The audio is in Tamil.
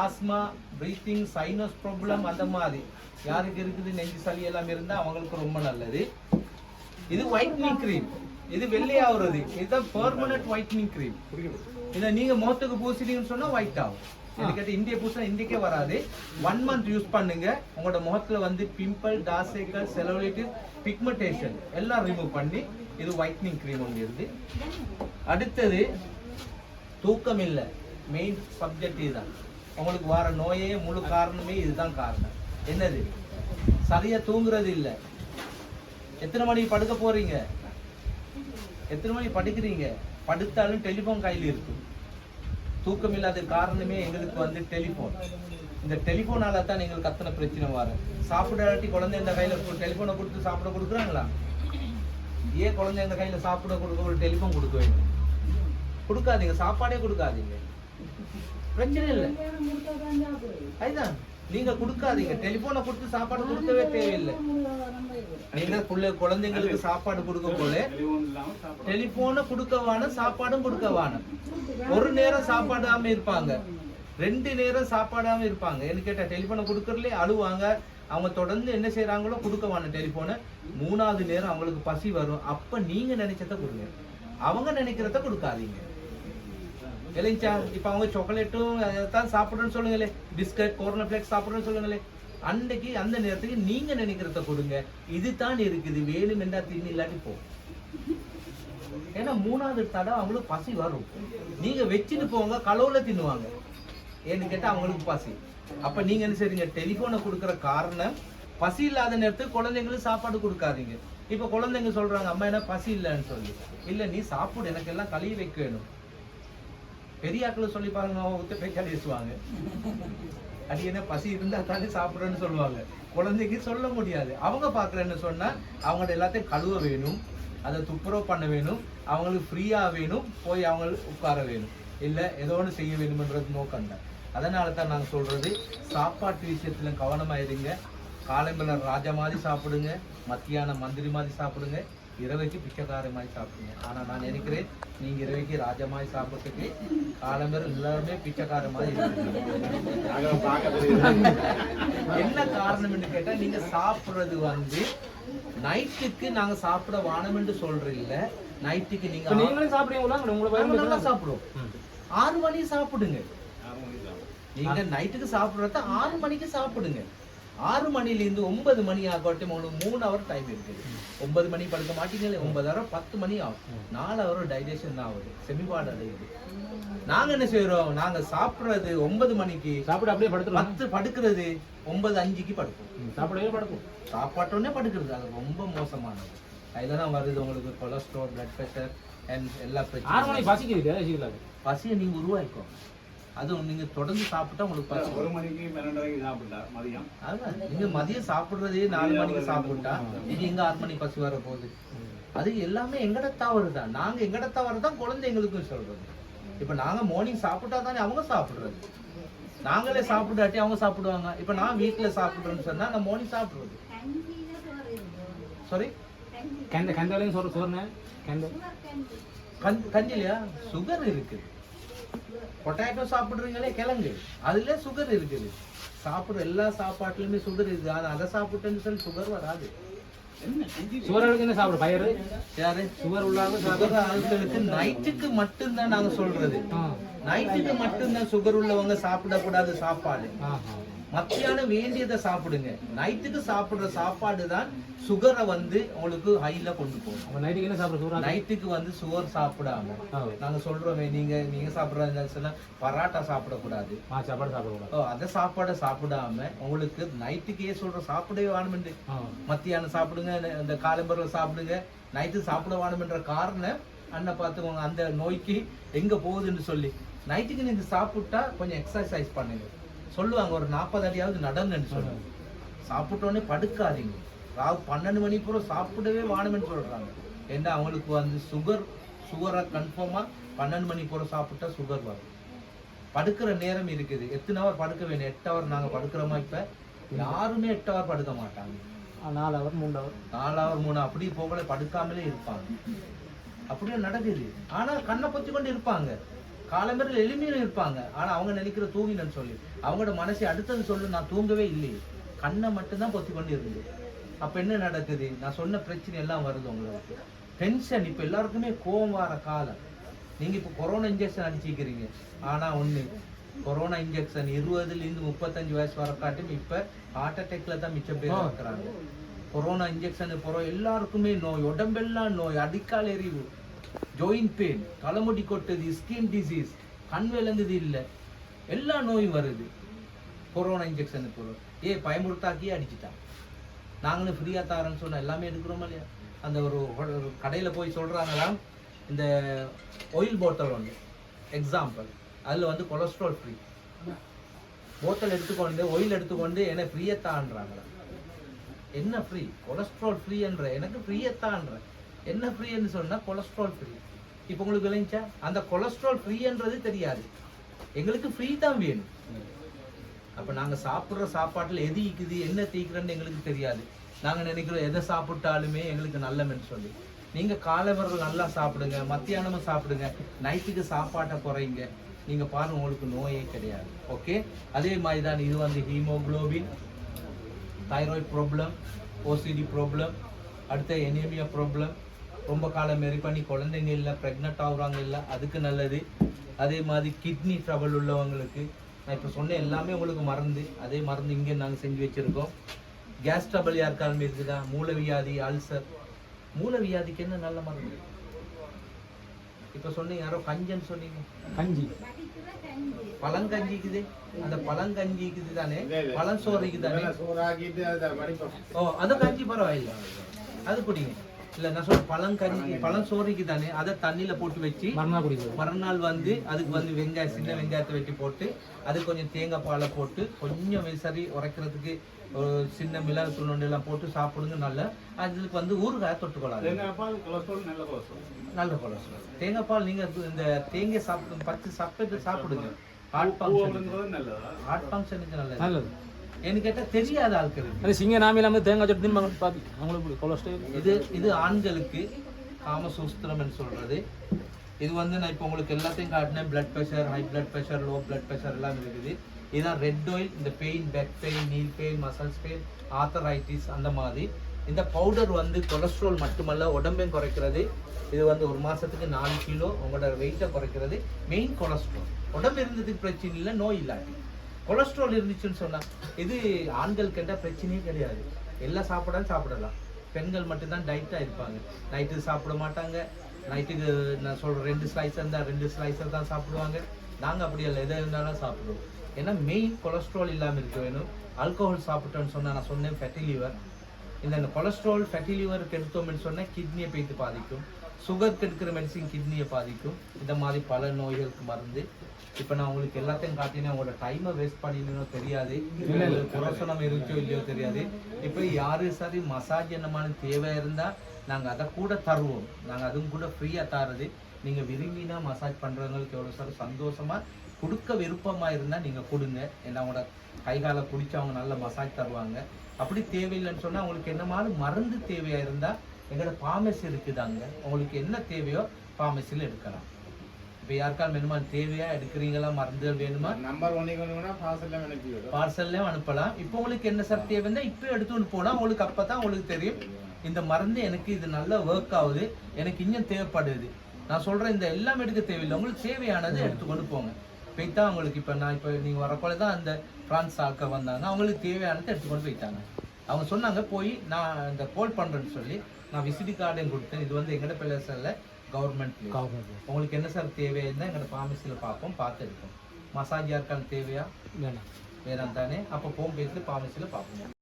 ஆஸ்மா பிரீத்திங் சைனஸ் ப்ராப்ளம் அந்த மாதிரி. யாருக்கு இருக்குது? நெஞ்சு சளி எல்லாம் இருந்தால் அவங்களுக்கு ரொம்ப நல்லது. இது ஒயிட்னிங் க்ரீம் இது வெள்ளையாகிறது இதுதான் பெர்மனன்ட் ஒயிட்னிங் க்ரீம் இதை நீங்கள் முகத்துக்கு பூசிட்டீங்கன்னு சொன்னால் ஒயிட் ஆகும். எனக்கு இந்திய பூசினா இந்தியக்கே வராது. ஒன் மந்த் யூஸ் பண்ணுங்க. உங்களோட முகத்துல வந்து பிம்பிள் டாசைக்கல் செலவுலைட்டிஸ் பிக்மெண்டேஷன் எல்லாம் ரிமூவ் பண்ணி இது ஒயிட்னிங் க்ரீம் ஒன்று இருக்கு அடுத்தது தூக்கம் இல்லை மெயின் சப்ஜெக்ட் இதுதான். உங்களுக்கு வர நோயே முழு காரணமே இதுதான் காரணம். என்னது? சரியா தூங்குறது இல்லை எத்தனை மணிக்கு படுக்க போறீங்க? எத்தனை மணிக்கு படுக்கிறீங்க? படுத்தாலும் டெலிஃபோன் கையில் இருக்கும் தூக்கம் இல்லாத காரணமே எங்களுக்கு வந்து டெலிஃபோன் இந்த டெலிஃபோனால தான் எங்களுக்கு அத்தனை பிரச்சனை வரும். சாப்பிடாட்டி குழந்தை இந்த கையில டெலிஃபோனை கொடுத்து சாப்பிட கொடுக்குறாங்களா? ஏன் குழந்தை இந்த கையில சாப்பிட கொடுக்க ஒரு டெலிஃபோன் கொடுக்க வேண்டும்? கொடுக்காதீங்க. சாப்பாடே கொடுக்காதீங்க. பிரச்சனை இல்லை. அதுதான். நீங்க கொடுக்காதீங்க. டெலிஃபோனை கொடுத்து சாப்பாடு கொடுக்கவே தேவையில்லை. நீங்க குழந்தைங்களுக்கு சாப்பாடு கொடுக்க போல டெலிஃபோனை கொடுக்கவான சாப்பாடும் கொடுக்கவான ஒரு நேரம் சாப்பாடாம இருப்பாங்க. ரெண்டு நேரம் சாப்பாடாம இருப்பாங்க. என்ன கேட்டா டெலிஃபோனை கொடுக்கறதுலே அழுவாங்க. அவங்க தொடர்ந்து என்ன செய்யறாங்களோ கொடுக்கவான வேணும் டெலிஃபோனை மூணாவது நேரம் அவங்களுக்கு பசி வரும். அப்ப நீங்க நினைச்சத கொடுங்க. அவங்க நினைக்கிறத கொடுக்காதீங்க. இல்லைங்கச்சா இப்போ அவங்க சாக்லேட்டும் தான் சாப்பிடுறேன்னு சொல்லுங்களே. பிஸ்கட் கோர்ன ஃபிளேக்ஸ் சாப்பிடுறேன்னு சொல்லுங்களே. அன்னைக்கு அந்த நேரத்துக்கு நீங்கள் நினைக்கிறத கொடுங்க. இதுதான் இருக்குது. வேணும் என்றா தின்னு இல்லாட்டி போ. ஏன்னா மூணாவது தடவை அவங்களுக்கு பசி வரும். நீங்கள் வச்சுட்டு போங்க கலவுல தின்னுவாங்க. ஏன்னு கேட்டால் அவங்களுக்கு பசி. அப்போ நீங்கள் என்ன செய்றீங்க? டெலிஃபோனை கொடுக்குற காரணம் பசி இல்லாத நேரத்துக்கு குழந்தைங்களுக்கு சாப்பாடு கொடுக்காதீங்க. இப்போ குழந்தைங்க சொல்கிறாங்க அம்மா என்ன பசி இல்லைன்னு சொல்லி. இல்லை நீ சாப்பிடு எனக்கு எல்லாம் கழுவி வைக்க பெரியாக்கள் பெரிய சொல்லி பாருங்க அவங்க பேச்சால் பேச்சா பேசுவாங்க அது என்ன பசி இருந்தால் தானே சாப்பிடுறேன்னு சொல்லுவாங்க. குழந்தைக்கு சொல்ல முடியாது. அவங்க பார்க்குறேன்னு சொன்னால் அவங்கள்ட்ட எல்லாத்தையும் கழுவ வேணும் அதை துப்புரவு பண்ண வேணும் அவங்களுக்கு ஃப்ரீயாக வேணும் போய் அவங்க உட்கார வேணும். இல்லை ஏதோ ஒன்று செய்ய வேணுமன்றது நோக்கம் தான். அதனால தான் நாங்கள் சொல்கிறது சாப்பாட்டு விஷயத்தில் கவனமாக இருங்க. காலையில ராஜா மாதிரி சாப்பிடுங்க மத்தியானம் மந்திரி மாதிரி சாப்பிடுங்க. இரவைக்கு பிச்சைக்கார மாதிரி சாப்பிடுங்க ஆனா நான் நினைக்கிறேன் நீங்க இரவைக்கு ராஜா மாதிரி சாப்பிட்றதுக்கு காலம்பேர் எல்லாருமே பிச்சைக்கார மாதிரி இருக்கீங்க. என்ன காரணம்னு கேட்டா நீங்க சாப்பிடுறது வந்து நைட்டுக்கு நாங்க சாப்பிட வானம் என்று சொல்றது இல்ல நைட்டுக்கு நீங்க நீங்களும் சாப்பிடுவீங்களா சாப்பிடுவோம். ஆறு மணி சாப்பிடுங்க. நீங்க நைட்டுக்கு சாப்பிடுறத ஆறு மணிக்கு சாப்பிடுங்க. ஆறு மணில இருந்து ஒன்பது மணி ஆகட்டும் உங்களுக்கு மூணு ஹவர் டைம் இருக்குது. ஒன்பது மணி படுக்க மாட்டீங்களே ஒன்பது ஹவர் பத்து மணி ஆகும். நாலு ஹவர் டைஜஷன் தான் ஆகுது. செமிபாடு அடையுது நாங்க என்ன செய்யறோம் நாங்க சாப்பிடுறது ஒன்பது மணிக்கு. சாப்பிட்டு அப்படியே படுத்துலாம் பத்து படுக்கிறது ஒன்பது அஞ்சுக்கு படுக்கும் சாப்பிடவே படுக்கும் சாப்பாட்டோடனே படுக்கிறது. அது ரொம்ப மோசமானது. அதுல தான் வருது உங்களுக்கு கொலஸ்ட்ரால் பிளட் ப்ரெஷர் அண்ட் எல்லா பிரச்சனையும். பசிக்குது பசியை நீங்க உருவாக்கும் அதுவும் நீங்க தொடர்ந்து சாப்பிட்டா உங்களுக்கு ஒரு மணிக்கு பன்னெண்டரைக்கு சாப்பிட்டா மதியம். அதான் நீங்க மதியம் சாப்பிடுறதே நாலு மணிக்கு சாப்பிட்டா இது எங்க ஆறு மணிக்கு பசி வர போகுது அது எல்லாமே எங்கட தவறு தான் நாங்க எங்கட தவறு தான் குழந்தைங்களுக்கும் சொல்றது. இப்ப நாங்க மார்னிங் சாப்பிட்டா தானே அவங்க சாப்பிடுறது. நாங்களே சாப்பிடாட்டி அவங்க சாப்பிடுவாங்க. இப்ப நான் வீட்டுல சாப்பிடுறேன்னு சொன்னா நான் மார்னிங் சாப்பிடுறது. சாரி கந்த கந்தலையும் சோறு சோறுனே கந்த. கஞ்சி கஞ்சிலையா சுகர் இருக்குது. பொட்டாட்டோ சாப்பிடுறீங்களே கிழங்கு. அதுல சுகர் இருக்குது. சாப்பிடுற எல்லா சாப்பாட்டுலயுமே சுகர் இருக்குது. ஆனா அதை சாப்பிட்டேன்னு சொல்லி சுகர் வராது. சோறுகளுக்கு என்ன சாப்பிடு பயிறு. யாரு? சுகர் உள்ளாக சுகர் நைட்டுக்கு மட்டும்தான் நாங்க சொல்றது. நைட்டுக்கு மட்டும்தான் சுகர் உள்ளவங்க சாப்பிடக்கூடாது சாப்பாடு. மத்தியானம் வேண்டியதை சாப்பிடுங்க. நைட்டுக்கு சாப்பிடுற சாப்பாடு தான் சுகரை வந்து உங்களுக்கு ஹைல கொண்டு போகும். அப்ப நைட்டுக்கு என்ன சாப்பிட சோறு நைட்டுக்கு வந்து சுகர் சாப்பிடாம. நாங்க சொல்றோமே நீங்க நீங்க சாப்பிடுறதா சொன்னா பராட்டா சாப்பிடக்கூடாது. ஆ சாப்பாடு சாப்பிடக்கூடாது. ஓ, அந்த சாப்பாடை சாப்பிடாம உங்களுக்கு நைட்டுக்கே சொல்ற சாப்பிடவே வேணுமென்று ஆ. மத்தியானம் சாப்பிடுங்க இந்த காலம்பரில் சாப்பிடுங்க. நைட்டு சாப்பிட வேணுமென்ற காரணம் அண்ணன் பார்த்துக்கோங்க அந்த நோய்க்கு எங்க போகுதுன்னு சொல்லி. நைட்டுக்கு நீங்க சாப்பிட்டா கொஞ்சம் எக்ஸசைஸ் பண்ணுங்க. சொல்லுவாங்க ஒரு நாற்பது அடியாவது நடங்கன்னு சொல்லுவாங்க. சாப்பிட்டோன்னே படுக்காதீங்க. ராவு பன்னெண்டு மணி பூரா சாப்பிடவே வேணும்னு சொல்றாங்க. ஏன்னா அவங்களுக்கு வந்து சுகர் சுகரை கன்ஃபார்மா பன்னெண்டு மணி பூரா சாப்பிட்டா சுகர் வரும். படுக்கிற நேரம் இருக்குது. எத்தனை ஹவர் படுக்க வேணும்? எட்டு ஹவர் நாங்க படுக்கிறோமா இப்ப? யாருமே எட்டு ஹவர் படுக்க மாட்டாங்க. நாலு ஹவர் மூணு ஹவர் நாலு ஹவர் மூணு அப்படி போகல படுக்காமலே இருப்பாங்க. அப்படியே நடக்குது. ஆனா கண்ணை பொத்தி கொண்டு இருப்பாங்க. காலம்பரில் எளிமையிலும் இருப்பாங்க. ஆனா அவங்க நினைக்கிற தூங்கினன்னு சொல்லி. அவங்களோட மனசை அடுத்தது சொல்லு நான் தூங்கவே இல்லையே. கண்ணை மட்டும்தான் பொத்தி கொண்டு இருந்து அப்ப என்ன நடக்குது? நான் சொன்ன பிரச்சனை எல்லாம் வருது உங்களுக்கு. டென்ஷன் இப்ப எல்லாருக்குமே கோவம் வர காலம். நீங்க இப்ப கொரோனா இன்ஜெக்ஷன் அடிச்சிக்கிறீங்க ஆனா ஒண்ணு கொரோனா இன்ஜெக்ஷன் இருபதுல இருந்து முப்பத்தஞ்சு வயசு வர காட்டும் இப்ப ஹார்ட் அட்டாக்ல தான் மிச்சம் பேர் இருக்கிறாங்க. கொரோனா இன்ஜெக்ஷன் போறோம் எல்லாருக்குமே நோய் உடம்பெல்லாம் நோய் அடிக்கால் எரிவு. ஜாயிண்ட் பெயின் தலைமுடி கொட்டுது ஸ்கின் டிசீஸ் கண் விளங்குது இல்லை. எல்லா நோயும் வருது. கொரோனா இன்ஜெக்ஷன் போறோம் ஏ பயமுறுத்தாக்கியே அடிச்சிட்டான். நாங்களும் ஃப்ரீயாக தரேன்னு சொன்ன எல்லாமே எடுக்கிறோமா இல்லையா? அந்த ஒரு கடையில் போய் சொல்கிறாங்களாம் இந்த ஆயில் பாட்டில் ஒன்று எக்ஸாம்பிள் அதில் வந்து கொலஸ்ட்ரால் ஃப்ரீ போத்தல் எடுத்துக்கொண்டு ஒயில் எடுத்துக்கொண்டு என்ன ஃப்ரீயத்தான்றாங்களா என்ன ஃப்ரீ கொலஸ்ட்ரால் ஃப்ரீன்ற எனக்கு ஃப்ரீயத்தான்ற என்ன ஃப்ரீன்னு சொன்னால் கொலஸ்ட்ரால் ஃப்ரீ இப்போ உங்களுக்கு விளைஞ்சா அந்த கொலஸ்ட்ரால் ஃப்ரீன்றது தெரியாது. எங்களுக்கு ஃப்ரீ தான் வேணும். அப்போ நாங்கள் சாப்பிட்ற சாப்பாட்டில் எது ஈக்குது என்ன தீக்குறன்னு எங்களுக்கு தெரியாது. நாங்கள் நினைக்கிறோம் எதை சாப்பிட்டாலுமே எங்களுக்கு நல்லமென்னு சொல்லி. நீங்கள் காலைவரல் நல்லா சாப்பிடுங்க மத்தியானமும் சாப்பிடுங்க நைட்டுக்கு சாப்பாட்டை குறைங்க. நீங்கள் பாருங்க உங்களுக்கு நோயே கிடையாது. ஓகே அதே மாதிரி தான் இது வந்து haemoglobin thyroid problem OCD problem அடுத்த எனேமியா ப்ராப்ளம் ரொம்ப காலம் மாரி பண்ணி குழந்தைங்க இல்லை ப்ரெக்னென்ட் ஆகுறாங்க இல்லை அதுக்கு நல்லது. அதே மாதிரி கிட்னி ட்ரபிள் உள்ளவங்களுக்கு நான் இப்போ சொன்ன எல்லாமே உங்களுக்கு மருந்து. அதே மருந்து இங்கே நாங்கள் செஞ்சு வச்சுருக்கோம். கேஸ் ட்ரபிள் யாருக்காலுமே இருக்குதா? மூலவியாதி அல்சர் மூலவியாதிக்கு என்ன நல்ல மருந்து? இப்போ சொன்னீங்க யாரோ கஞ்சன்னு சொன்னீங்க. கஞ்சி. பழங்கஞ்சிக்குது. அந்த பழங்கஞ்சிக்குது தானே? பழஞ்சோறுக்கு தானே? சோறாக்கிட்டு அதை வடிப்போம் ஓ அது கஞ்சி பரவாயில்ல. அது குடிங்க. இல்ல நான் சொல்ற பழங்கஞ்சி பழஞ்சோறுக்கு தானே அதை தண்ணியில போட்டு வச்சு மறுநாள் வந்து அதுக்கு வந்து வெங்காயம் சின்ன வெங்காயத்தை வெட்டி போட்டு அது கொஞ்சம் தேங்காய் பாலை போட்டு கொஞ்சம் சரி உரைக்கிறதுக்கு ஒரு சின்ன மிளகு துணி எல்லாம் போட்டு சாப்பிடுங்க நல்ல. அதுக்கு வந்து ஊறுகாய் தொட்டுக்கொள்ளாது தேங்காய் பால்? கொலஸ்ட்ரால் நல்ல கொலஸ்ட்ரால். நல்ல கொலஸ்ட்ரால். தேங்காய் பால் நீங்க இந்த தேங்காய் சாப்பிட்டு பச்சை சாப்பிட்டு சாப்பிடுங்க. ஹார்ட் ஃபங்க்ஷன் பூவுங்கிறது நல்லதா? ஹார்ட் ஃபங்க்ஷனுக்கு நல்லது. நல்லது எனக்கு கேட்டா தெரியாத ஆட்களுக்கு அது சிங்க நாம இல்லாமல் தேங்காய் சட்னி தின்பாங்க பாத்தி அவங்களுக்கு கொலஸ்ட்ரால் இது இது ஆண்களுக்கு காமசூஸ்திரம்னு சொல்றது. இது வந்து நான் இப்போ உங்களுக்கு எல்லாத்தையும் காட்டினேன். Blood pressure high blood pressure low blood pressure எல்லாம் இருக்குது. இதுதான் ரெட் ஆயில் இந்த pain back pain knee pain muscles pain arthritis அந்த மாதிரி. இந்த பவுடர் வந்து கொலஸ்ட்ரால் மட்டுமல்ல உடம்பையும் குறைக்கிறது. இது வந்து ஒரு மாசத்துக்கு நாலு கிலோ. உங்களோட வெயிட்டை குறைக்கிறது. மெயின் கொலஸ்ட்ரால் உடம்பு இருந்ததுக்கு பிரச்சனை இல்லை நோய் இல்லாட்டி. கொலஸ்ட்ரால் இருந்துச்சுன்னு சொன்னால் இது ஆண்கள் கேட்டால் பிரச்சனையே கிடையாது. எல்லாம் சாப்பிடாலும் சாப்பிடலாம். பெண்கள் மட்டும்தான் டைட்டாக இருப்பாங்க. நைட்டு சாப்பிட மாட்டாங்க. நைட்டுக்கு நான் சொல்கிறேன் ரெண்டு ஸ்லைஸ் இருந்தால் ரெண்டு ஸ்லைஸர் தான் சாப்பிடுவாங்க. நாங்கள் அப்படி இல்லை எதை இருந்தாலும் சாப்பிடுவோம். ஏன்னா மெயின் கொலஸ்ட்ரால் இல்லாமல் இருக்க வேணும். ஆல்கோஹால் சாப்பிட்டோன்னு சொன்னால் நான் சொன்னேன் ஃபேட்டி லிவர் இந்த கொலஸ்ட்ரால் ஃபேட்டி லிவருக்கு எடுத்தோம்னு சொன்னால் கிட்னியை போய்த்து பாதிக்கும். சுகருக்கு எடுக்கிற மெடிசின் கிட்னியை பாதிக்கும். இந்த மாதிரி பல நோய்களுக்கு மருந்து. இப்போ நான் உங்களுக்கு எல்லாத்தையும் காட்டினேன். உங்களோட டைமை வேஸ்ட் பண்ணினோ தெரியாது. புரோசனம் இருக்கோ இல்லையோ தெரியாது. இப்போ யாரு சரி மசாஜ் என்னமான தேவை இருந்தால் நாங்கள் அதை கூட தருவோம். நாங்கள் அதுவும் கூட ஃப்ரீயாக தரது நீங்கள் விரும்பினா மசாஜ் பண்ணுறவங்களுக்கு எவ்வளோ சார் சந்தோஷமாக கொடுக்க விருப்பமாக இருந்தால் நீங்கள் கொடுங்க. ஏன்னா அவங்களோட கை காலை பிடிச்சி அவங்க நல்ல மசாஜ் தருவாங்க. அப்படி தேவையில்லைன்னு சொன்னால் உங்களுக்கு என்னமாலும் மருந்து தேவையாக இருந்தால் எங்களோட ஃபார்மசி இருக்குது அங்கே. உங்களுக்கு என்ன தேவையோ ஃபார்மசியில் எடுக்கலாம். இப்போ யாருக்காலும் வேணுமா? தேவையா? எடுக்கிறீங்களா? மருந்துகள் வேணுமா? நம்பர் பார்சல்லாம் அனுப்பி விடும் பார்சல்லையும் அனுப்பலாம். இப்போ உங்களுக்கு என்ன சார் தேவைன்னா இப்போ எடுத்துன்னு போனால் உங்களுக்கு அப்போ தான் உங்களுக்கு தெரியும். இந்த மருந்து எனக்கு இது நல்லா ஒர்க் ஆகுது. எனக்கு இன்னும் தேவைப்படுது. நான் சொல்கிறேன் இந்த எல்லாம் எடுக்க தேவையில்லை. உங்களுக்கு தேவையானது எடுத்துக்கொண்டு போங்க. போய்தான் உங்களுக்கு இப்போ நான் இப்போ நீங்கள் வரப்போல தான் அந்த ஃப்ரான்ஸ் ஆட்கள் வந்தாங்க அவங்களுக்கு தேவையானதை எடுத்துக்கொண்டு போயிட்டாங்க அவங்க சொன்னாங்க போய் நான் இந்த கால் பண்ணுறேன்னு சொல்லி நான் விசிட்டி கார்டையும் கொடுத்தேன். இது வந்து எங்கட பிள்ளைசல்ல கவர்மெண்ட் கவர்மெண்ட் உங்களுக்கு என்ன சார் தேவைன்னா எங்களோட ஃபார்மசியில் பார்ப்போம் பார்த்து எடுப்போம். மசாஜ் யாருக்கான தேவையா? வேணாம். வேறாம் தானே அப்போ போகும் பேசிட்டு ஃபார்மசியில் பார்ப்போம்.